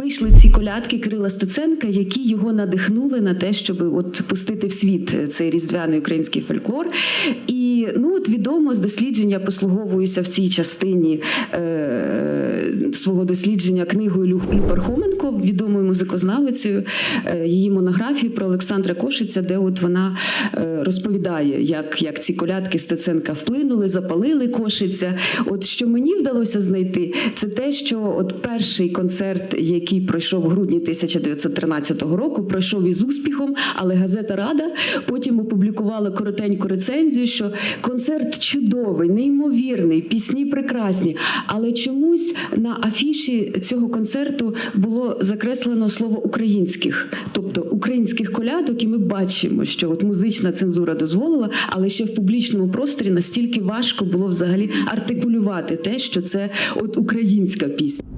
вийшли ці колядки Кирила Стеценка, які його надихнули на те, щоб от пустити в світ цей різдвяний український фольклор. І ну от відомо з дослідження послуговуюся в цій частині е, свого дослідження книгою Лю- Лю Пархоменко, відомою музикознавицею, е, її монографії про Олександра Кошиця, де от вона е, розповідає, як, як ці колядки Стеценка вплинули, запалили Кошиця. От що мені вдалося знайти, це те, що от перший концерт, який пройшов в грудні 1913 року, пройшов із успіхом, але газета Рада потім опублікувала коротеньку рецензію, що концерт чудовий, неймовірний, пісні прекрасні. Але чомусь на афіші цього концерту було закреслено слово українських, тобто українських колядок, і ми бачимо, що от музична цензура дозволила, але ще в публічному просторі настільки важко було взагалі артикулювати те, що це от українська пісня.